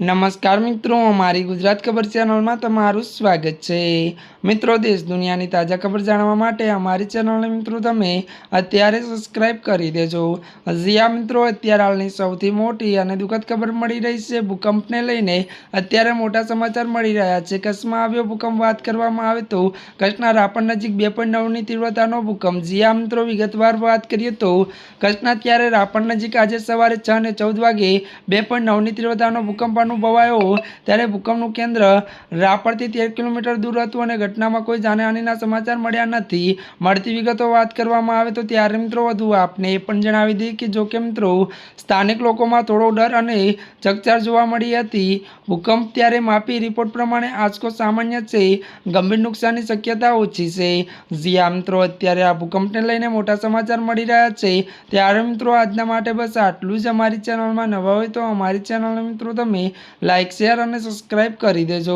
નમસ્કાર મિત્રો, અમારી ગુજરાત ખબર ચેનલમાં તમારું સ્વાગત છે. મિત્રો, દેશ દુનિયાની તાજા ખબર જાણવા માટે અમારી ચેનલને મિત્રો તમે અત્યારે સબસ્ક્રાઈબ કરી દેજો. હજી આ મિત્રો, અત્યારે હાલની સૌથી મોટી અને દુઃખદ ખબર મળી રહી છે, ભૂકંપને લઈને અત્યારે મોટા સમાચાર મળી રહ્યા છે. કચ્છમાં આવ્યો ભૂકંપ વાત કરવામાં આવે તો કચ્છના રાપણ નજીક બે પોઈન્ટ નવની તીવ્રતાનો ભૂકંપ. જી આ મિત્રો, વિગતવાર વાત કરીએ તો કચ્છના ત્યારે રાપણ નજીક આજે સવારે છ અને ચૌદ વાગે બે પોઈન્ટ નવની તીવ્રતાનો ભૂકંપ અનુભવાયો ત્યારે ભૂકંપનું કેન્દ્ર રાપરથી તેર કિલોમીટર દૂર હતું અને ઘટનામાં કોઈ જાનહાનિના સમાચાર મળ્યા નથી. મળતી વિગતો વાત કરવામાં આવે તો ત્યારે મિત્રો વધુ આપને એ પણ જણાવી દઈએ કે જો કે મિત્રો, સ્થાનિક લોકોમાં થોડો ડર અને ચકચાર જોવા મળી હતી. ભૂકંપ ત્યારે માપી રિપોર્ટ પ્રમાણે આંચકો સામાન્ય છે, ગંભીર નુકસાનની શક્યતા ઓછી છે. જ્યાં મિત્રો, અત્યારે આ ભૂકંપને લઈને મોટા સમાચાર મળી રહ્યા છે. ત્યારે મિત્રો, આજના માટે બસ આટલું જ. અમારી ચેનલમાં નવા હોય તો અમારી ચેનલને મિત્રો તમે લાઇક શેર અને સબસ્ક્રાઇબ કરી દેજો.